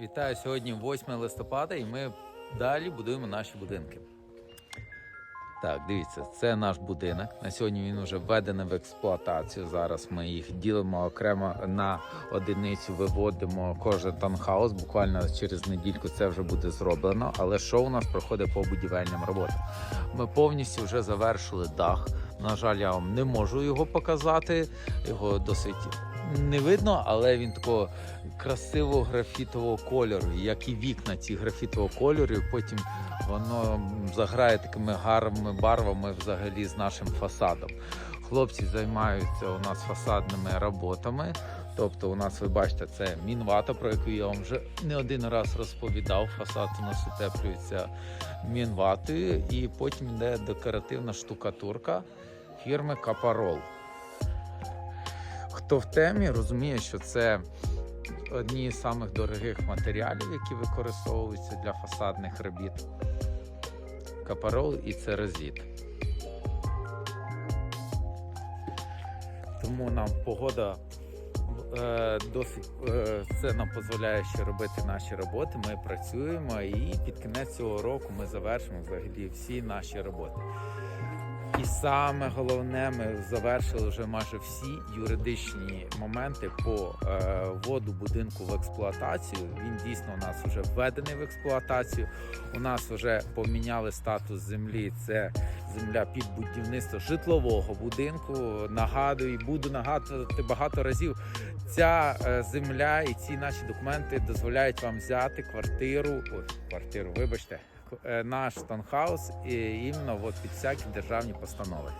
Вітаю сьогодні 8 листопада, і ми далі будуємо наші будинки. Так, дивіться, це наш будинок. На сьогодні він вже введений в експлуатацію. Зараз ми їх ділимо окремо на одиницю, виводимо кожен таунхаус. Буквально через недільку це вже буде зроблено. Але що у нас проходить по будівельним роботам? Ми повністю вже завершили дах. На жаль, я вам не можу його показати. Його досить не видно, але він такого красивого графітового кольору, як і вікна ці графітового кольору. Потім воно заграє такими гарними барвами взагалі з нашим фасадом. Хлопці займаються у нас фасадними роботами. Тобто, у нас ви бачите, це мінвата, про яку я вам вже не один раз розповідав. Фасад у нас утеплюється мінватою, і потім йде декоративна штукатурка фірми Капарол. Хто в темі розуміє, що це одні з самих дорогих матеріалів, які використовуються для фасадних робіт. Капарол і церезіт. Тому нам погода е, досить е, це нам дозволяє ще робити наші роботи. Ми працюємо і під кінець цього року ми завершимо взагалі всі наші роботи. І саме головне, ми завершили вже майже всі юридичні моменти по е, вводу будинку в експлуатацію. Він дійсно у нас вже введений в експлуатацію. У нас вже поміняли статус землі. Це земля під будівництво житлового будинку. Нагадую, буду нагадувати багато разів. Ця е, земля і ці наші документи дозволяють вам взяти квартиру. Ой, квартиру, вибачте, наш таунхаус і іменно от під всякі державні постанови.